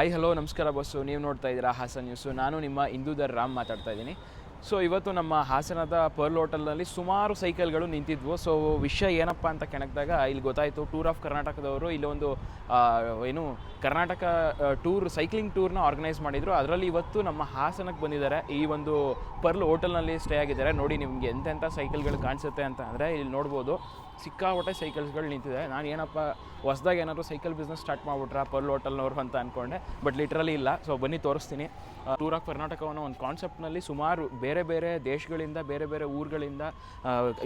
Hi hello ನಮಸ್ಕಾರ bus ನೀವು ನೋಡ್ತಾ ಇದ್ದೀರಾ ಹಾಸನ್ ನ್ಯೂಸು ನಾನು ನಿಮ್ಮ ಇಂದೂದರ್ ರಾಮ್ ಮಾತಾಡ್ತಾ ಇದ್ದೀನಿ. ಸೊ ಇವತ್ತು ನಮ್ಮ ಹಾಸನದ ಪರ್ಲ್ ಹೋಟೆಲ್ನಲ್ಲಿ ಸುಮಾರು ಸೈಕಲ್ಗಳು ನಿಂತಿದ್ವು. ಸೊ ವಿಷಯ ಏನಪ್ಪ ಅಂತ ಕೆಣಕಿದಾಗ ಇಲ್ಲಿ ಗೊತ್ತಾಯಿತು. ಟೂರ್ ಆಫ್ ಕರ್ನಾಟಕದವರು ಇಲ್ಲೊಂದು ಏನು ಕರ್ನಾಟಕ ಟೂರ್ ಸೈಕ್ಲಿಂಗ್ ಟೂರ್ನ ಆರ್ಗನೈಸ್ ಮಾಡಿದರು. ಅದರಲ್ಲಿ ಇವತ್ತು ನಮ್ಮ ಹಾಸನಕ್ಕೆ ಬಂದಿದ್ದಾರೆ. ಈ ಒಂದು ಪರ್ಲ್ ಹೋಟೆಲ್ನಲ್ಲಿ ಸ್ಟೇ ಆಗಿದ್ದಾರೆ. ನೋಡಿ ನಿಮಗೆ ಎಂತೆಂಥ ಸೈಕಲ್ಗಳು ಕಾಣಿಸುತ್ತೆ ಅಂತ ಅಂದರೆ ಇಲ್ಲಿ ನೋಡ್ಬೋದು. ಸಿಕ್ಕಾಪಟ್ಟೆ ಸೈಕಲ್ಸ್ಗಳು ನಿಂತಿದೆ. ನಾನು ಏನಪ್ಪ, ಹೊಸ್ದಾಗ ಏನಾದರೂ ಸೈಕಲ್ ಬಿಸ್ನೆಸ್ ಸ್ಟಾರ್ಟ್ ಮಾಡಿಬಿಟ್ರಾ ಪರ್ಲ್ ಹೋಟೆಲ್ನವರು ಅಂತ ಅಂದ್ಕೊಂಡೆ ಬಟ್ ಲಿಟ್ರಲಿ ಇಲ್ಲ. ಸೊ ಬನ್ನಿ ತೋರಿಸ್ತೀನಿ. ಟೂರ್ ಆಫ್ ಕರ್ನಾಟಕವನ್ನು ಒಂದು ಕಾನ್ಸೆಪ್ಟ್ನಲ್ಲಿ ಸುಮಾರು ಬೇರೆ ಬೇರೆ ಬೇರೆ ದೇಶಗಳಿಂದ, ಬೇರೆ ಬೇರೆ ಊರುಗಳಿಂದ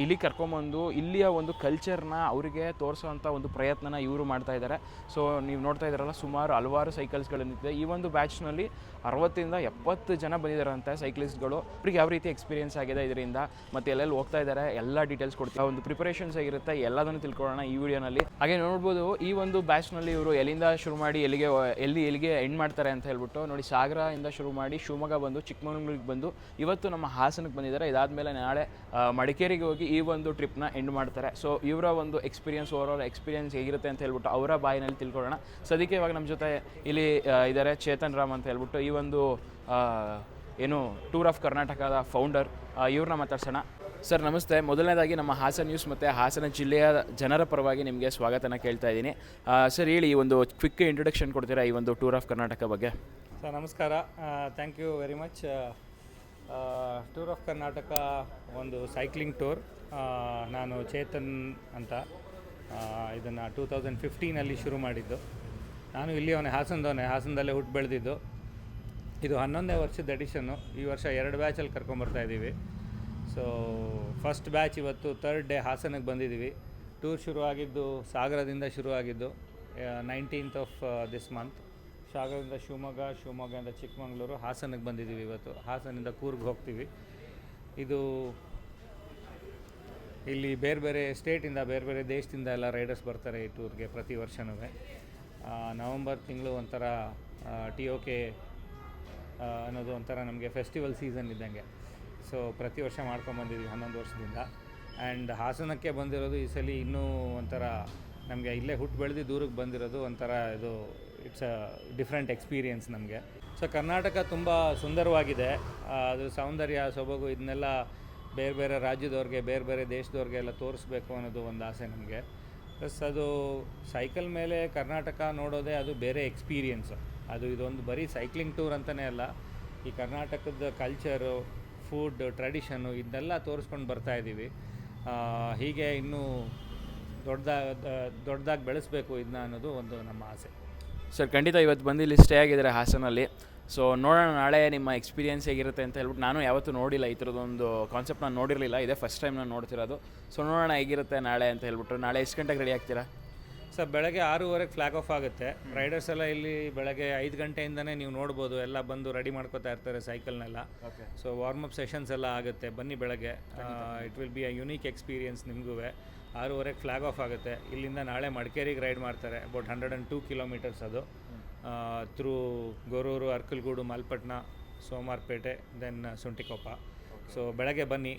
ಇಲ್ಲಿ ಕರ್ಕೊಂಬಂದು, ಇಲ್ಲಿಯ ಒಂದು ಕಲ್ಚರ್ನ ಅವರಿಗೆ ತೋರಿಸೋವಂಥ ಒಂದು ಪ್ರಯತ್ನನ ಇವರು ಮಾಡ್ತಾ ಇದ್ದಾರೆ ಸೊ ನೀವು ನೋಡ್ತಾ ಇದ್ದಾರಲ್ಲ, ಸುಮಾರು ಹಲವಾರು ಸೈಕಲ್ಸ್ಗಳು ನಿಂತಿದೆ. ಈ ಒಂದು ಬ್ಯಾಚ್ನಲ್ಲಿ ಅರವತ್ತರಿಂದ ಎಪ್ಪತ್ತು ಜನ ಬಂದಿದ್ದಾರಂತೆ ಸೈಕ್ಲಿಸ್ಟ್ಗಳು ಅವ್ರಿಗೆ ಯಾವ ರೀತಿ ಎಕ್ಸ್ಪೀರಿಯನ್ಸ್ ಆಗಿದೆ ಇದರಿಂದ, ಮತ್ತು ಎಲ್ಲೆಲ್ಲಿ ಹೋಗ್ತಾ ಇದ್ದಾರೆ ಎಲ್ಲ ಡೀಟೇಲ್ಸ್ ಕೊಡ್ತೀವಿ. ಒಂದು ಪ್ರಿಪರೇಷನ್ಸ್ ಆಗಿರುತ್ತೆ ಎಲ್ಲದನ್ನು ತಿಳ್ಕೊಳ್ಳೋಣ ಈ ವಿಡಿಯೋನಲ್ಲಿ ಹಾಗೆ ನೋಡ್ಬೋದು, ಈ ಒಂದು ಬ್ಯಾಚ್ನಲ್ಲಿ ಇವರು ಎಲ್ಲಿಂದ ಶುರು ಮಾಡಿ, ಎಲ್ಲಿಗೆ, ಎಲ್ಲಿ, ಎಲ್ಲಿಗೆ ಎಂಡ್ ಮಾಡ್ತಾರೆ ಅಂತ ಹೇಳ್ಬಿಟ್ಟು, ನೋಡಿ ಸಾಗರದಿಂದ ಶುರು ಮಾಡಿ, ಶಿವಮೊಗ್ಗ ಬಂದು, ಚಿಕ್ಕಮಗಳೂರಿಗೆ ಬಂದು, ಇವತ್ತು ನಮ್ಮ ಹಾಸನಕ್ಕೆ ಬಂದಿದ್ದಾರೆ. ಇದಾದಮೇಲೆ ನಾಳೆ ಆ, ಮಡಿಕೇರಿಗೆ ಹೋಗಿ ಈ ಒಂದು ಟ್ರಿಪ್ನ ಎಂಡ್ ಮಾಡ್ತಾರೆ. ಸೊ ಇವರ ಒಂದು ಎಕ್ಸ್ಪೀರಿಯನ್ಸ್ ಓವರ್ ಎಕ್ಸ್ಪೀರಿಯನ್ಸ್ ಹೇಗಿರುತ್ತೆ ಅಂತ ಹೇಳ್ಬಿಟ್ಟು ಅವರ ಬಾಯಿನಲ್ಲಿ ತಿಳ್ಕೊಳ್ಳೋಣ. ಸದ್ಯಕ್ಕೆ ಇವಾಗ ನಮ್ಮ ಜೊತೆ ಇಲ್ಲಿ ಇದ್ದಾರೆ ಚೇತನ್ ರಾಮ್ ಅಂತ ಹೇಳ್ಬಿಟ್ಟು ಈ ಒಂದು ಏನು ಟೂರ್ ಆಫ್ ಕರ್ನಾಟಕದ ಫೌಂಡರ್ ಇವ್ರನ್ನ ಮಾತಾಡ್ಸೋಣ. ಸರ್ ನಮಸ್ತೆ. ಮೊದಲನೇದಾಗಿ ನಮ್ಮ ಹಾಸನ ನ್ಯೂಸ್ ಮತ್ತು ಹಾಸನ ಜಿಲ್ಲೆಯ ಜನರ ಪರವಾಗಿ ನಿಮಗೆ ಸ್ವಾಗತನ ಕೇಳ್ತಾ ಇದ್ದೀನಿ. ಸರ್ ಹೇಳಿ ಈ ಒಂದು ಕ್ವಿಕ್ ಇಂಟ್ರೊಡಕ್ಷನ್ ಕೊಡ್ತೀರಾ ಈ ಒಂದು ಟೂರ್ ಆಫ್ ಕರ್ನಾಟಕ ಬಗ್ಗೆ? ಸರ್ ನಮಸ್ಕಾರ. Thank you very much tour of Karnataka ಒಂದು ಸೈಕ್ಲಿಂಗ್ ಟೂರ್ ನಾನು ಚೇತನ್ ಅಂತ ಇದನ್ನು ಟೂ ತೌಸಂಡ್ ಫಿಫ್ಟೀನಲ್ಲಿ ಶುರು ಮಾಡಿದ್ದು. ನಾನು ಇಲ್ಲಿಯವನೇ ಹಾಸನದವನೇ, ಹಾಸನದಲ್ಲೇ ಹುಟ್ಟು ಬೆಳೆದಿದ್ದು. ಇದು ಹನ್ನೊಂದನೇ ವರ್ಷದ ಎಡಿಷನ್ನು ಈ ವರ್ಷ ಎರಡು ಬ್ಯಾಚಲ್ಲಿ ಕರ್ಕೊಂಬರ್ತಾ ಇದ್ದೀವಿ. ಸೊ ಫಸ್ಟ್ ಬ್ಯಾಚ್ ಇವತ್ತು ತರ್ಡ್ ಡೇ ಹಾಸನಕ್ಕೆ ಬಂದಿದ್ದೀವಿ. ಟೂರ್ ಶುರುವಾಗಿದ್ದು, ಸಾಗರದಿಂದ ಶುರುವಾಗಿದ್ದು ನೈನ್ಟೀನ್ತ್ ಆಫ್ ದಿಸ್ ಮಂತ್ ಸಾಗರದಿಂದ ಶಿವಮೊಗ್ಗ, ಶಿವಮೊಗ್ಗದಿಂದ ಚಿಕ್ಕಮಗಳೂರು, ಹಾಸನಕ್ಕೆ ಬಂದಿದ್ದೀವಿ ಇವತ್ತು. ಹಾಸನದಿಂದ ಕೂರ್ಗ್ ಹೋಗ್ತೀವಿ. ಇದು ಇಲ್ಲಿ ಬೇರೆ ಬೇರೆ ಸ್ಟೇಟಿಂದ, ಬೇರೆ ಬೇರೆ ದೇಶದಿಂದ ಎಲ್ಲ ರೈಡರ್ಸ್ ಬರ್ತಾರೆ ಈ ಟೂರ್ಗೆ ಪ್ರತಿ ವರ್ಷನೂ. ನವಂಬರ್ ತಿಂಗಳು ಒಂಥರ ಟಿ ಓ ಕೆ ಅನ್ನೋದು ಒಂಥರ ನಮಗೆ ಫೆಸ್ಟಿವಲ್ ಸೀಸನ್ ಇದ್ದಂಗೆ. ಸೊ ಪ್ರತಿ ವರ್ಷ ಮಾಡ್ಕೊಂಬಂದಿದ್ವಿ ಹನ್ನೊಂದು ವರ್ಷದಿಂದ. ಆ್ಯಂಡ್ ಹಾಸನಕ್ಕೆ ಬಂದಿರೋದು ಈ ಸಲ ಇನ್ನೂ ಒಂಥರ ನಮಗೆ ಇಲ್ಲೇ ಹುಟ್ಟು ಬೆಳೆದು ದೂರಕ್ಕೆ ಬಂದಿರೋದು ಒಂಥರ ಇದು ಇಟ್ಸ್ ಅ ಡಿಫ್ರೆಂಟ್ ಎಕ್ಸ್ಪೀರಿಯೆನ್ಸ್ ನಮಗೆ. ಸೊ ಕರ್ನಾಟಕ ತುಂಬ ಸುಂದರವಾಗಿದೆ. ಅದು ಸೌಂದರ್ಯ, ಸೊಬಗು ಇದನ್ನೆಲ್ಲ ಬೇರೆ ಬೇರೆ ರಾಜ್ಯದವ್ರಿಗೆ, ಬೇರೆ ಬೇರೆ ದೇಶದವ್ರಿಗೆ ಎಲ್ಲ ತೋರಿಸ್ಬೇಕು ಅನ್ನೋದು ಒಂದು ಆಸೆ ನಮಗೆ. ಪ್ಲಸ್ ಅದು ಸೈಕಲ್ ಮೇಲೆ ಕರ್ನಾಟಕ ನೋಡೋದೇ ಅದು ಬೇರೆ ಎಕ್ಸ್ಪೀರಿಯೆನ್ಸ್ ಅದು ಇದೊಂದು ಬರೀ ಸೈಕ್ಲಿಂಗ್ ಟೂರ್ ಅಂತಲೇ ಅಲ್ಲ. ಈ ಕರ್ನಾಟಕದ ಕಲ್ಚರು ಫುಡ್ ಟ್ರೆಡಿಷನ್ನು ಇದನ್ನೆಲ್ಲ ತೋರಿಸ್ಕೊಂಡು ಬರ್ತಾ ಇದ್ದೀವಿ ಹೀಗೆ ಇನ್ನೂ ದೊಡ್ಡದಾಗಿ ದೊಡ್ಡದಾಗಿ ಬೆಳೆಸಬೇಕು ಇದನ್ನ ಅನ್ನೋದು ಒಂದು ನಮ್ಮ ಆಸೆ. ಸರ್ ಖಂಡಿತ ಇವತ್ತು ಬಂದು ಇಲ್ಲಿ ಸ್ಟೇ ಆಗಿದ್ದಾರೆ ಹಾಸನಲ್ಲಿ. ಸೊ ನೋಡೋಣ ನಾಳೆ ನಿಮ್ಮ ಎಕ್ಸ್ಪೀರಿಯನ್ಸ್ ಹೇಗಿರುತ್ತೆ ಅಂತ ಹೇಳ್ಬಿಟ್ಟು ನಾನು ಯಾವತ್ತೂ ನೋಡಿಲ್ಲ ಈ ಥರದೊಂದು ಕಾನ್ಸೆಪ್ಟ್ ನಾನು ನೋಡಿರಲಿಲ್ಲ. ಇದೇ ಫಸ್ಟ್ ಟೈಮ್ ನಾನು ನೋಡ್ತಿರೋದು. ಸೊ ನೋಡೋಣ ಹೇಗಿರುತ್ತೆ ನಾಳೆ ಅಂತ ಹೇಳ್ಬಿಟ್ಟು ನಾಳೆ ಎಷ್ಟು ಗಂಟೆಗೆ ರೆಡಿ ಆಗ್ತೀರಾ? ಸರ್ ಬೆಳಗ್ಗೆ ಆರೂವರೆಗೆ ಫ್ಲಾಗ್ ಆಫ್ ಆಗುತ್ತೆ. ರೈಡರ್ಸ್ ಎಲ್ಲ ಇಲ್ಲಿ ಬೆಳಗ್ಗೆ ಐದು ಗಂಟೆಯಿಂದನೇ ನೀವು ನೋಡ್ಬೋದು. ಎಲ್ಲ ಬಂದು ರೆಡಿ ಮಾಡ್ಕೋತಾ ಇರ್ತಾರೆ ಸೈಕಲ್ನೆಲ್ಲ okay so warm up sessions ಎಲ್ಲ ಆಗುತ್ತೆ. ಬನ್ನಿ ಬೆಳಗ್ಗೆ. It will be a unique experience ನಿಮಗೂ ಆರೂವರೆಗೆ ಫ್ಲಾಗ್ ಆಫ್ ಆಗುತ್ತೆ. ಇಲ್ಲಿಂದ ನಾಳೆ ಮಡಿಕೇರಿಗೆ ರೈಡ್ ಮಾಡ್ತಾರೆ. About hundred and two kilometres ಅದು. Through Gorur Arkalgud Malpatna Somwarpet then Suntikoppa so ಬೆಳಗ್ಗೆ ಬನ್ನಿ.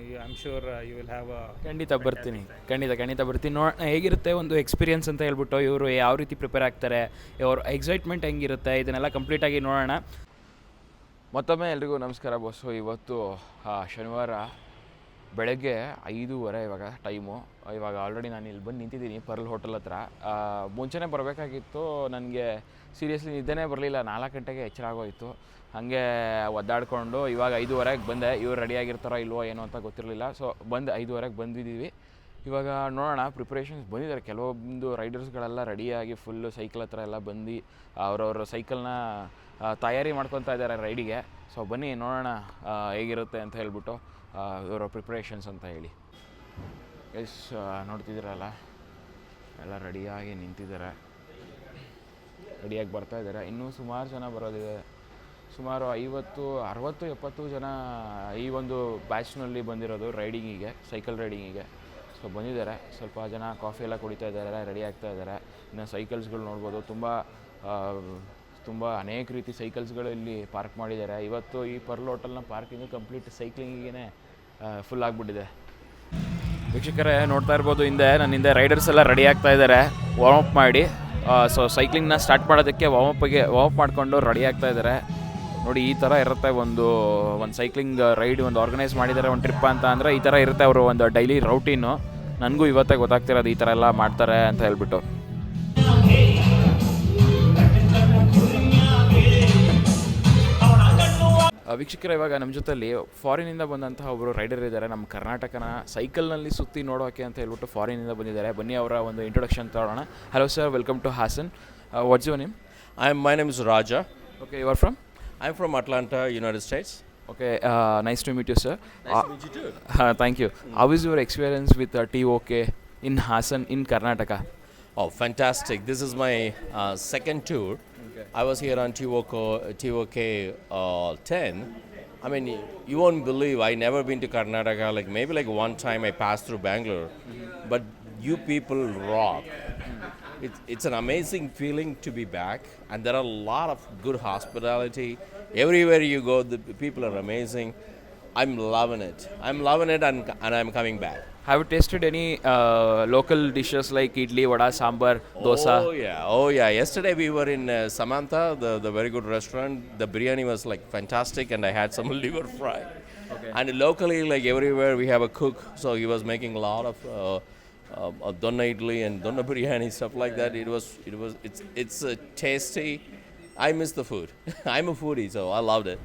I am sure you will have a ಖಂಡಿತ ಬರ್ತೀನಿ. ಖಂಡಿತ ಖಂಡಿತ ಬರ್ತೀನಿ. ನೋ ಹೇಗಿರುತ್ತೆ ಒಂದು ಎಕ್ಸ್ಪೀರಿಯನ್ಸ್ ಅಂತ ಹೇಳ್ಬಿಟ್ಟು ಇವರು ಯಾವ ರೀತಿ ಪ್ರಿಪೇರ್ ಆಗ್ತಾರೆ ಇವ್ರ ಎಕ್ಸೈಟ್ಮೆಂಟ್ ಹೆಂಗಿರುತ್ತೆ ಇದನ್ನೆಲ್ಲ ಕಂಪ್ಲೀಟಾಗಿ ನೋಡೋಣ. ಮತ್ತೊಮ್ಮೆ ಎಲ್ರಿಗೂ ನಮಸ್ಕಾರ ಬಸ್ಸು ಇವತ್ತು ಶನಿವಾರ ಬೆಳಗ್ಗೆ ಐದೂವರೆ ಇವಾಗ ಟೈಮು. ಇವಾಗ ಆಲ್ರೆಡಿ ನಾನು ಇಲ್ಲಿ ಬಂದು ನಿಂತಿದ್ದೀನಿ ಪರ್ಲ್ ಹೋಟೆಲ್ ಹತ್ರ. ಮುಂಚೆನೇ ಬರಬೇಕಾಗಿತ್ತು. ನನಗೆ ಸೀರಿಯಸ್ಲಿ ನಿದ್ದೆನೇ ಬರಲಿಲ್ಲ. ನಾಲ್ಕು ಗಂಟೆಗೆ ಎಚ್ಚರ ಆಗೋಯಿತು. ಹಾಗೆ ಒದ್ದಾಡಿಕೊಂಡು ಇವಾಗ ಐದೂವರೆಗೆ ಬಂದೆ. ಇವ್ರು ರೆಡಿಯಾಗಿರ್ತಾರೋ ಇಲ್ವೋ ಏನೋ ಅಂತ ಗೊತ್ತಿರಲಿಲ್ಲ. ಸೊ ಬಂದು ಐದೂವರೆಗೆ ಬಂದಿದ್ದೀವಿ. ಇವಾಗ ನೋಡೋಣ ಪ್ರಿಪ್ರೇಷನ್ಸ್ ಬಂದಿದ್ದಾರೆ ಕೆಲವೊಂದು ರೈಡರ್ಸ್ಗಳೆಲ್ಲ ರೆಡಿಯಾಗಿ ಫುಲ್ಲು ಸೈಕಲ್ ಹತ್ರ ಎಲ್ಲ ಬಂದು ಅವರವ್ರ ಸೈಕಲ್ನ ತಯಾರಿ ಮಾಡ್ಕೊತಾ ಇದ್ದಾರೆ ರೈಡಿಗೆ ಸೊ ಬನ್ನಿ ನೋಡೋಣ ಹೇಗಿರುತ್ತೆ ಅಂತ ಹೇಳ್ಬಿಟ್ಟು. ಇವರ ಪ್ರಿಪ್ರೇಷನ್ಸ್ ಅಂತ ಹೇಳಿ. ಎಸ್ ನೋಡ್ತಿದ್ದೀರಲ್ಲ? ಎಲ್ಲ ರೆಡಿಯಾಗಿ ನಿಂತಿದ್ದಾರೆ. ರೆಡಿಯಾಗಿ ಬರ್ತಾ ಇದ್ದಾರೆ. ಇನ್ನೂ ಸುಮಾರು ಜನ ಬರೋದಿದೆ. ಸುಮಾರು ಐವತ್ತು, ಅರವತ್ತು, ಎಪ್ಪತ್ತು ಜನ ಈ ಒಂದು ಬ್ಯಾಚ್ನಲ್ಲಿ ಬಂದಿರೋದು ರೈಡಿಂಗಿಗೆ ಸೈಕಲ್ ರೈಡಿಂಗಿಗೆ ಸೊ ಬಂದಿದ್ದಾರೆ. ಸ್ವಲ್ಪ ಜನ ಕಾಫಿ ಎಲ್ಲ ಕುಡಿತಾ ಇದ್ದಾರೆ ರೆಡಿ ಆಗ್ತಾ ಇದ್ದಾರೆ. ಇನ್ನು ಸೈಕಲ್ಸ್ಗಳು ನೋಡ್ಬೋದು. ತುಂಬ ತುಂಬ ಅನೇಕ ರೀತಿ ಸೈಕಲ್ಸ್ಗಳು ಇಲ್ಲಿ ಪಾರ್ಕ್ ಮಾಡಿದ್ದಾರೆ. ಇವತ್ತು ಈ ಪರ್ಲ್ ಹೋಟೆಲ್ನ ಪಾರ್ಕಿಂಗು ಕಂಪ್ಲೀಟ್ ಸೈಕ್ಲಿಂಗಿಗೆ ಫುಲ್ ಆಗಿಬಿಟ್ಟಿದೆ. ವೀಕ್ಷಕರೇ, ನೋಡ್ತಾ ಇರ್ಬೋದು ಹಿಂದೆ, ನನ್ನ ಹಿಂದೆ ರೈಡರ್ಸ್ ಎಲ್ಲ ರೆಡಿ ಆಗ್ತಾ ಇದ್ದಾರೆ. ವಾರ್ಮ್ ಅಪ್ ಮಾಡಿ ಸೊ ಸೈಕ್ಲಿಂಗ್ನ ಸ್ಟಾರ್ಟ್ ಮಾಡೋದಕ್ಕೆ ವಾಮಪ್ಗೆ ವಾಮಪ್ ಮಾಡಿಕೊಂಡು ರೆಡಿ ಆಗ್ತಾ ಇದ್ದಾರೆ. ನೋಡಿ, ಈ ಥರ ಇರುತ್ತೆ ಒಂದು ಒಂದು ಸೈಕ್ಲಿಂಗ್ ರೈಡ್ ಒಂದು ಆರ್ಗನೈಸ್ ಮಾಡಿದ್ದಾರೆ ಒಂದು ಟ್ರಿಪ್ ಅಂತ ಅಂದರೆ ಈ ಥರ ಇರುತ್ತೆ ಅವರು ಒಂದು ಡೈಲಿ ರೌಟೀನು ನನಗೂ ಇವತ್ತೇ ಗೊತ್ತಾಗ್ತಿರೋದು ಈ ಥರ ಎಲ್ಲ ಮಾಡ್ತಾರೆ ಅಂತ ಹೇಳ್ಬಿಟ್ಟು. ವೀಕ್ಷಕರ ಇವಾಗ ನಮ್ಮ ಜೊತೆಲಿ ಫಾರಿನಿಂದ ಬಂದಂತಹ ಒಬ್ಬರು ರೈಡರ್ ಇದ್ದಾರೆ. ನಮ್ಮ ಕರ್ನಾಟಕನ ಸೈಕಲ್ನಲ್ಲಿ ಸುತ್ತಿ ನೋಡೋಕೆ ಅಂತ ಹೇಳ್ಬಿಟ್ಟು ಫಾರಿನಿಂದ ಬಂದಿದ್ದಾರೆ. ಬನ್ನಿ ಅವರ ಒಂದು ಇಂಟ್ರೊಡಕ್ಷನ್ ತಗೊಳ್ಳೋಣ hello sir welcome to Hassan what's your name I am my name is Raja okay you are from I am from Atlanta United States okay nice to meet you sir. Thank you how is your experience with TOK in Hassan in Karnataka oh fantastic this is my second second tour. I was here on TOK, TOK uh, 10. I mean, you won't believe I never been to Karnataka. Like maybe like one time I passed through Bangalore, but you people rock. It's, it's an amazing feeling to be back, and there are a lot of good hospitality. Everywhere you go, the people are amazing. I'm loving it. I'm loving it and, and I'm coming back. Have you tasted any uh, local dishes like idli, vada, sambar, dosa? Oh yeah, oh yeah. Yesterday we were in uh, Samantha, the, the very good restaurant. The biryani was like fantastic and I had some liver fry. Okay. And locally, like everywhere, we have a cook. So he was making a lot of uh, uh, donna idli and donna biryani stuff like that. It was, it was, it's, it's uh, tasty. I miss the food. I'm a foodie, so I loved it.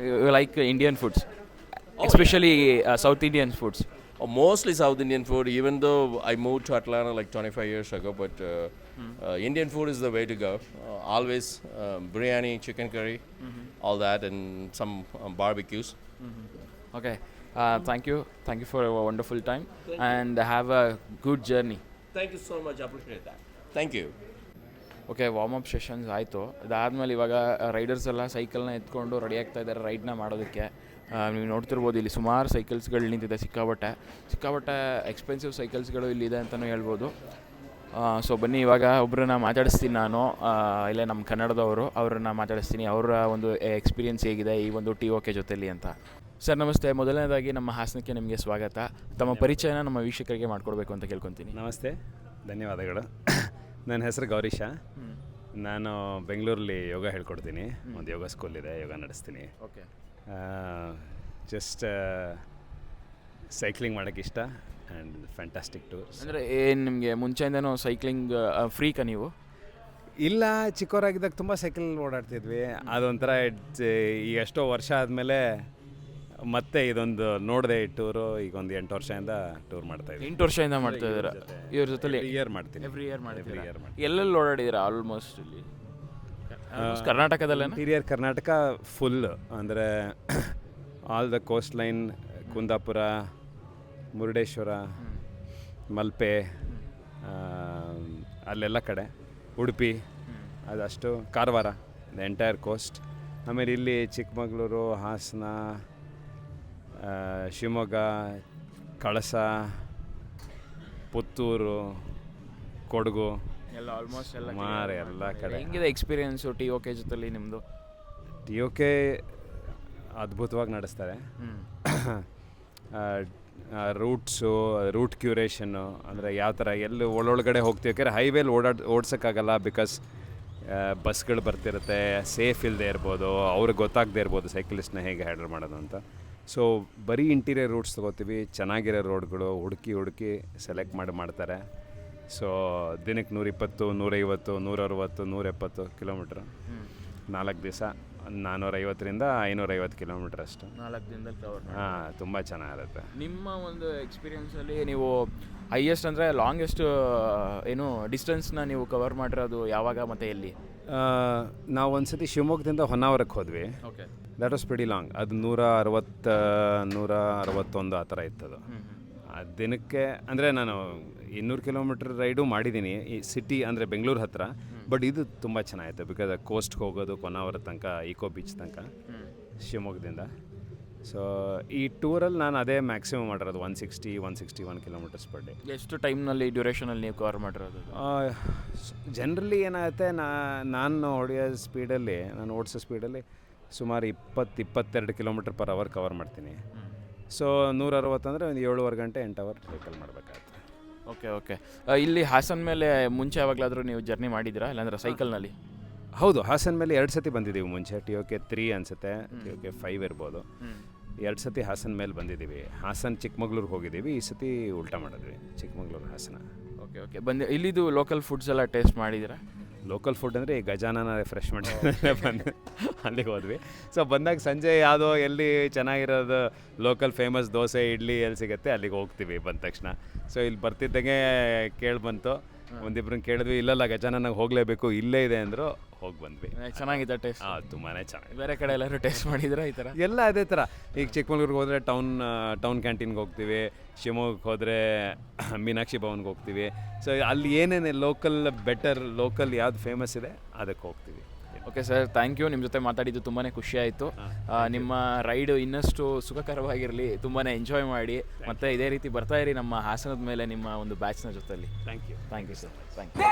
You like Indian foods? Foods uh, South Indian foods. Oh, mostly South Indian food, even though I moved to Atlanta like 25 years ago. But uh, mm-hmm. uh, Indian food is the way to go. Uh, always um, biryani, chicken curry, mm-hmm. all that, and some um, barbecues. Mm-hmm. Okay, uh, mm-hmm. thank you. Thank you for a wonderful time. Thank you so much. I appreciate that. Thank you. Okay warm up sessions ಆಯಿತು ಅದಾದಮೇಲೆ ಇವಾಗ Riders ಎಲ್ಲ ಸೈಕಲ್ನ ಎತ್ಕೊಂಡು ready ಆಗ್ತಾ ಇದ್ದಾರೆ ರೈಡ್ನ ಮಾಡೋದಕ್ಕೆ ನೀವು ನೋಡ್ತಿರ್ಬೋದು ಇಲ್ಲಿ ಸುಮಾರು ಸೈಕಲ್ಸ್ಗಳು ನಿಂತಿದೆ ಸಿಕ್ಕಾಪಟ್ಟೆ. ಸಿಕ್ಕಾಪಟ್ಟೆ ಎಕ್ಸ್ಪೆನ್ಸಿವ್ ಸೈಕಲ್ಸ್ಗಳು ಇಲ್ಲಿದೆ ಅಂತಲೂ ಹೇಳ್ಬೋದು. ಸೊ ಬನ್ನಿ ಇವಾಗ ಒಬ್ಬರನ್ನ ಮಾತಾಡಿಸ್ತೀನಿ ನಾನು. ಇಲ್ಲೇ ನಮ್ಮ ಕನ್ನಡದವರು ಅವ್ರನ್ನ ಮಾತಾಡಿಸ್ತೀನಿ. ಅವರ ಒಂದು ಎಕ್ಸ್ಪೀರಿಯನ್ಸ್ ಹೇಗಿದೆ ಈ ಒಂದು ಟಿ ಓಕೆ ಜೊತೆಲಿ ಅಂತ. ಸರ್ ನಮಸ್ತೆ. ಮೊದಲನೇದಾಗಿ ನಮ್ಮ ಹಾಸನಕ್ಕೆ ನಿಮಗೆ ಸ್ವಾಗತ. ತಮ್ಮ ಪರಿಚಯನ ನಮ್ಮ ವೀಕ್ಷಕರಿಗೆ ಮಾಡ್ಕೊಡ್ಬೇಕು ಅಂತ ಕೇಳ್ಕೊತೀನಿ. ನಮಸ್ತೆ. ಧನ್ಯವಾದಗಳು. ನನ್ನ ಹೆಸರು ಗೌರೀಶ. ನಾನು ಬೆಂಗಳೂರಲ್ಲಿ ಯೋಗ ಹೇಳ್ಕೊಡ್ತೀನಿ. ಒಂದು ಯೋಗ ಸ್ಕೂಲ್ ಇದೆ ಯೋಗ ನಡೆಸ್ತೀನಿ. ಓಕೆ. ಜಸ್ಟ್ ಸೈಕ್ಲಿಂಗ್ ಮಾಡೋಕ್ಕೆ ಇಷ್ಟ ಆ್ಯಂಡ್ ಫ್ಯಾಂಟಾಸ್ಟಿಕ್ ಟೂರ್ಸ್ ಅಂದರೆ ಏನು ನಿಮಗೆ ಮುಂಚೆಯಿಂದನೂ ಸೈಕ್ಲಿಂಗ್ ಫ್ರೀಕ ನೀವು? ಇಲ್ಲ ಚಿಕ್ಕವರಾಗಿದ್ದಾಗ ತುಂಬ ಸೈಕಲ್ ಓಡಾಡ್ತಿದ್ವಿ. ಅದೊಂಥರ ಈಗ ಎಷ್ಟೋ ವರ್ಷ ಆದಮೇಲೆ ಮತ್ತೆ ಇದೊಂದು ನೋಡದೆ ಟೂರ್ ಈಗ ಒಂದು ಎಂಟು ವರ್ಷದಿಂದ ಟೂರ್ ಮಾಡ್ತಾ ಇದ್ದೀವಿ ಎಂಟು ವರ್ಷದಿಂದ ಮಾಡ್ತಾ ಇದ್ದೀರಾ? ಇವ್ರ ಜೊತೆಲಿ ಇಯರ್ ಮಾಡ್ತೀನಿ. ಎವ್ರಿ ಇಯರ್ ಎವ್ರಿ ಇಯರ್ ಮಾಡ್ತೀನಿ. ಎಲ್ಲೆಲ್ಲಿ ಓಡಾಡಿದ್ದೀರಾ ಆಲ್ಮೋಸ್ಟ್ ಇಲ್ಲಿ? ಕರ್ನಾಟಕದಲ್ಲೇ ಇಂಟೀರಿಯರ್ ಕರ್ನಾಟಕ ಫುಲ್ ಅಂದರೆ all the coast line Kundapura Murudeshwar Malpe ಅಲ್ಲೆಲ್ಲ ಕಡೆ. ಉಡುಪಿ ಅದಷ್ಟು. ಕಾರವಾರ ದ ಎಂಟೈರ್ ಕೋಸ್ಟ್ ಆಮೇಲೆ ಇಲ್ಲಿ ಚಿಕ್ಕಮಗಳೂರು ಹಾಸನ ಶಿವಮೊಗ್ಗ ಕಳಸ ಪುತ್ತೂರು ಕೊಡಗು ಎಲ್ಲ ಆಲ್ಮೋಸ್ಟ್ ಎಲ್ಲ ಮಾರೆ ಎಲ್ಲ ಕಡೆ. ಹೆಂಗಿದೆ ಎಕ್ಸ್ಪೀರಿಯೆನ್ಸು ಟಿ ಓಕೆ ಜೊತೆಲಿ ನಿಮ್ಮದು ಟಿ ಓ ಕೆ ಅದ್ಭುತವಾಗಿ ನಡೆಸ್ತಾರೆ. ರೂಟ್ಸು ರೂಟ್ ಕ್ಯೂರೇಷನ್ನು ಅಂದರೆ ಯಾವ ಥರ ಎಲ್ಲಿ ಒಳೊಳಗಡೆ ಹೋಗ್ತೀವಿ ಯಾಕಂದರೆ ಹೈವೇಲಿ ಓಡಾಡ್ ಓಡ್ಸೋಕ್ಕಾಗಲ್ಲ ಬಿಕಾಸ್ ಬಸ್ಗಳು ಬರ್ತಿರುತ್ತೆ ಸೇಫ್ ಇಲ್ಲದೆ ಇರ್ಬೋದು ಅವ್ರಿಗೆ ಗೊತ್ತಾಗದೇ ಇರ್ಬೋದು ಸೈಕ್ಲಿಸ್ಟ್ನ ಹೇಗೆ ಹ್ಯಾಂಡಲ್ ಮಾಡೋದು ಅಂತ. ಸೊ ಬರೀ ಇಂಟೀರಿಯರ್ ರೂಟ್ಸ್ ತೊಗೋತೀವಿ ಚೆನ್ನಾಗಿರೋ ರೋಡ್ಗಳು ಹುಡುಕಿ ಹುಡುಕಿ ಸೆಲೆಕ್ಟ್ ಮಾಡಿ ಮಾಡ್ತಾರೆ. ಸೊ ದಿನಕ್ಕೆ ನೂರಿಪ್ಪತ್ತು ನೂರೈವತ್ತು ನೂರಅರವತ್ತು ನೂರೆಪ್ಪತ್ತು ಕಿಲೋಮೀಟ್ರ್ ನಾಲ್ಕು ದಿವಸ ನಾನ್ನೂರೈವತ್ತರಿಂದ ಐನೂರೈವತ್ತು ಕಿಲೋಮೀಟ್ರ್ ಅಷ್ಟು. ನಾಲ್ಕು ದಿನದಲ್ಲಿ ಕವರ್ ಹಾಂ ತುಂಬ ಚೆನ್ನಾಗಿರುತ್ತೆ. ನಿಮ್ಮ ಒಂದು ಎಕ್ಸ್ಪೀರಿಯನ್ಸಲ್ಲಿ ನೀವು ಹೈಯೆಸ್ಟ್ ಅಂದರೆ ಲಾಂಗೆಸ್ಟ್ ಏನು ಡಿಸ್ಟೆನ್ಸ್ನ ನೀವು ಕವರ್ ಮಾಡಿರೋದು ಯಾವಾಗ ಮತ್ತು ಎಲ್ಲಿ? ನಾವು ಒಂದು ಸತಿ ಶಿವಮೊಗ್ಗದಿಂದ ಹೊನ್ನಾವರಕ್ಕೆ ಹೋದ್ವಿ. ದಟ್ ವಾಸ್ ಪ್ರಿಡಿ ಲಾಂಗ್ ಅದು ನೂರ ಅರವತ್ತ ನೂರ ಅರವತ್ತೊಂದು ಆ ಥರ ಇತ್ತದು. ಆ ದಿನಕ್ಕೆ ಅಂದರೆ ನಾನು ಇನ್ನೂರು ಕಿಲೋಮೀಟ್ರ್ ರೈಡು ಮಾಡಿದ್ದೀನಿ ಈ ಸಿಟಿ ಅಂದರೆ ಬೆಂಗಳೂರು ಹತ್ರ. ಬಟ್ ಇದು ತುಂಬ ಚೆನ್ನಾಗಿತ್ತು ಬಿಕಾಸ್ ಕೋಸ್ಟ್ಗೆ ಹೋಗೋದು ಕೊನಾವರ ತನಕ ಈಕೋ ಬೀಚ್ ತನಕ ಶಿವಮೊಗ್ಗದಿಂದ. ಸೊ ಈ ಟೂರಲ್ಲಿ ನಾನು ಅದೇ ಮ್ಯಾಕ್ಸಿಮಮ್ ಮಾಡಿರೋದು one sixty one sixty one kilometres per day ಎಷ್ಟು ಟೈಮ್ನಲ್ಲಿ ಡ್ಯೂರೇಷನಲ್ಲಿ ನೀವು ಕವರ್ ಮಾಡಿರೋದು? ಜನ್ರಲಿ ಏನಾಗುತ್ತೆ ನಾ ನಾನು ಹೊಡೆಯೋ ಸ್ಪೀಡಲ್ಲಿ ನಾನು ಓಡಿಸೋ ಸ್ಪೀಡಲ್ಲಿ ಸುಮಾರು ಇಪ್ಪತ್ತು ಇಪ್ಪತ್ತೆರಡು ಕಿಲೋಮೀಟರ್ ಪರ್ ಅವರ್ ಕವರ್ ಮಾಡ್ತೀನಿ. ಸೊ ನೂರ ಅರವತ್ತಂದರೆ ಒಂದು ಏಳುವರೆ ಗಂಟೆ ಎಂಟು ಅವರ್ ಸೈಕಲ್ ಮಾಡಬೇಕಾಗುತ್ತೆ. Okay okay. ಇಲ್ಲಿ ಹಾಸನ ಮೇಲೆ ಮುಂಚೆ ಯಾವಾಗಲಾದರೂ ನೀವು ಜರ್ನಿ ಮಾಡಿದ್ದೀರಾ? ಇಲ್ಲಾಂದ್ರೆ ಸೈಕಲ್ನಲ್ಲಿ ಹೌದು ಹಾಸನ ಮೇಲೆ ಎರಡು ಸತಿ ಬಂದಿದ್ದೀವಿ ಮುಂಚೆ. ಟಿ ಓಕೆ ತ್ರೀ ಅನಿಸುತ್ತೆ ಟಿ ಓಕೆ ಫೈವ್ ಇರ್ಬೋದು. ಎರಡು ಸತಿ ಹಾಸನ ಮೇಲೆ ಬಂದಿದ್ದೀವಿ. ಹಾಸನ ಚಿಕ್ಕಮಗ್ಳೂರಿಗೆ ಹೋಗಿದ್ದೀವಿ. ಈ ಸತಿ ಉಲ್ಟಾ ಮಾಡಿದ್ವಿ. ಚಿಕ್ಕಮಗ್ಳೂರು ಹಾಸನ. Okay okay. ಬಂದು ಇಲ್ಲಿದು ಲೋಕಲ್ ಫುಡ್ಸ್ ಎಲ್ಲ ಟೇಸ್ಟ್ ಮಾಡಿದಿರಾ ಲೋಕಲ್ ಫುಡ್ ಅಂದರೆ ಈ ಗಜಾನನ ರೆಫ್ರೆಶ್ಮೆಂಟ್ ಬಂದು. ಅಲ್ಲಿಗೆ ಹೋದ್ವಿ. ಸೊ ಬಂದಾಗ ಸಂಜೆ ಯಾವುದೋ ಎಲ್ಲಿ ಚೆನ್ನಾಗಿರೋದು ಲೋಕಲ್ ಫೇಮಸ್ ದೋಸೆ ಇಡ್ಲಿ ಎಲ್ಲಿ ಸಿಗುತ್ತೆ ಅಲ್ಲಿಗೆ ಹೋಗ್ತೀವಿ ಬಂದ ತಕ್ಷಣ. ಸೊ ಇಲ್ಲಿ ಬರ್ತಿದ್ದಂಗೆ ಕೇಳಿ ಬಂತು. ಒಂದಿಬ್ರನ್ನ ಕೇಳಿದ್ವಿ ಇಲ್ಲಲ್ಲ ಗಜಾನನಾಗ ಹೋಗಲೇಬೇಕು ಇಲ್ಲೇ ಇದೆ ಅಂದರು ಹೋಗಿ ಬಂದ್ವಿ. ಚೆನ್ನಾಗಿದೆ ಟೇಸ್ಟ್ ಹಾಂ ತುಂಬಾ ಚೆನ್ನಾಗಿ ಬೇರೆ ಕಡೆ ಎಲ್ಲರೂ ಟೇಸ್ಟ್ ಮಾಡಿದ್ರೆ ಈ ಥರ ಎಲ್ಲ ಅದೇ ಥರ ಈಗ ಚಿಕ್ಕಮಗಳೂರಿಗೆ ಹೋದ್ರೆ ಟೌನ್ ಟೌನ್ ಕ್ಯಾಂಟೀನ್ಗೆ ಹೋಗ್ತೀವಿ ಶಿವಮೊಗ್ಗಕ್ಕೆ ಹೋದರೆ ಮೀನಾಕ್ಷಿ ಭವನ್ಗೆ ಹೋಗ್ತೀವಿ. ಸೊ ಅಲ್ಲಿ ಏನೇನು ಲೋಕಲ್ ಬೆಟರ್ ಲೋಕಲ್ ಯಾವ್ದು ಫೇಮಸ್ ಇದೆ ಅದಕ್ಕೆ ಹೋಗ್ತೀವಿ. ಓಕೆ ಸರ್ ಥ್ಯಾಂಕ್ ಯು ನಿಮ್ಮ ಜೊತೆ ಮಾತಾಡಿದ್ದು ತುಂಬಾ ಖುಷಿ ಆಯಿತು. ನಿಮ್ಮ ರೈಡ್ ಇನ್ನಷ್ಟು ಸುಖಕರವಾಗಿರಲಿ ತುಂಬಾ ಎಂಜಾಯ್ ಮಾಡಿ. ಮತ್ತೆ ಇದೇ ರೀತಿ ಬರ್ತಾ ಇರಿ ನಮ್ಮ ಹಾಸನದ ಮೇಲೆ ನಿಮ್ಮ ಒಂದು ಬ್ಯಾಚ್ನ ಜೊತೆಯಲ್ಲಿ thank you thank you sir thank you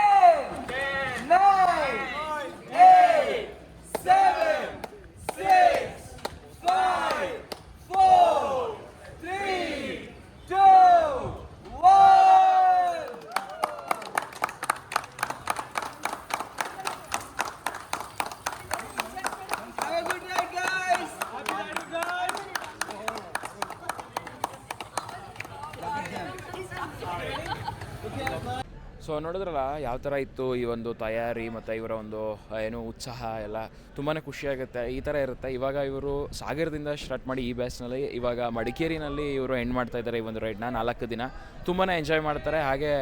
so ನೋಡಿದ್ರಲ್ಲ, ಯಾವ ಥರ ಇತ್ತು ಈ ಒಂದು ತಯಾರಿ ಮತ್ತು ಇವರ ಒಂದು ಏನು ಉತ್ಸಾಹ ಎಲ್ಲ? ತುಂಬಾ ಖುಷಿಯಾಗುತ್ತೆ. ಈ ಥರ ಇರುತ್ತೆ. ಇವಾಗ ಇವರು ಸಾಗರದಿಂದ ಸ್ಟಾರ್ಟ್ ಮಾಡಿ ಈ ಬ್ಯಾಚ್ನಲ್ಲಿ ಇವಾಗ ಮಡಿಕೇರಿನಲ್ಲಿ ಇವರು ಎಂಡ್ ಮಾಡ್ತಾ ಇದ್ದಾರೆ ಈ ಒಂದು ರೈಡ್ನ ನಾಲ್ಕು ದಿನ. ತುಂಬಾ ಎಂಜಾಯ್ ಮಾಡ್ತಾರೆ. ಹಾಗೆ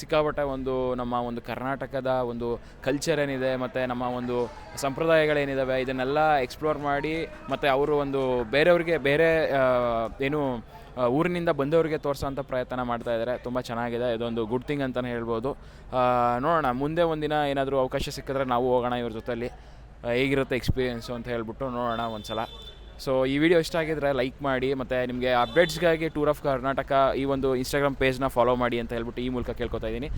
ಸಿಕ್ಕಾಪಟ್ಟೆ ಒಂದು ನಮ್ಮ ಒಂದು ಕರ್ನಾಟಕದ ಒಂದು ಕಲ್ಚರ್ ಏನಿದೆ, ಮತ್ತು ನಮ್ಮ ಒಂದು ಸಂಪ್ರದಾಯಗಳೇನಿದ್ದಾವೆ ಇದನ್ನೆಲ್ಲ ಎಕ್ಸ್ಪ್ಲೋರ್ ಮಾಡಿ, ಮತ್ತು ಅವರು ಒಂದು ಬೇರೆಯವ್ರಿಗೆ, ಬೇರೆ ಏನು ಊರಿನಿಂದ ಬಂದವರಿಗೆ ತೋರಿಸೋಂಥ ಪ್ರಯತ್ನ ಮಾಡ್ತಾ ಇದ್ದಾರೆ ತುಂಬ ಚೆನ್ನಾಗಿದೆ. ಇದೊಂದು ಗುಡ್ ಥಿಂಗ್ ಅಂತಲೇ ಹೇಳ್ಬೋದು. ನೋಡೋಣ, ಮುಂದೆ ಒಂದಿನ ಏನಾದರೂ ಅವಕಾಶ ಸಿಕ್ಕಿದ್ರೆ ನಾವು ಹೋಗೋಣ ಇವ್ರ ಜೊತೆಲಿ. ಹೇಗಿರುತ್ತೆ ಎಕ್ಸ್ಪೀರಿಯೆನ್ಸು ಅಂತ ಹೇಳ್ಬಿಟ್ಟು ನೋಡೋಣ ಒಂದು ಸಲ ಸೊ ಈ ವಿಡಿಯೋ ಇಷ್ಟ ಆಗಿದ್ರೆ ಲೈಕ್ ಮಾಡಿ, ಮತ್ತು ನಿಮಗೆ ಅಪ್ಡೇಟ್ಸ್ಗಾಗಿ ಟೂರ್ ಆಫ್ ಕರ್ನಾಟಕ ಈ ಒಂದು ಇನ್ಸ್ಟಾಗ್ರಾಮ್ ಪೇಜ್ನ ಫಾಲೋ ಮಾಡಿ ಅಂತ ಹೇಳ್ಬಿಟ್ಟು ಈ ಮೂಲಕ ಕೇಳ್ಕೊತಾ ಇದ್ದೀನಿ.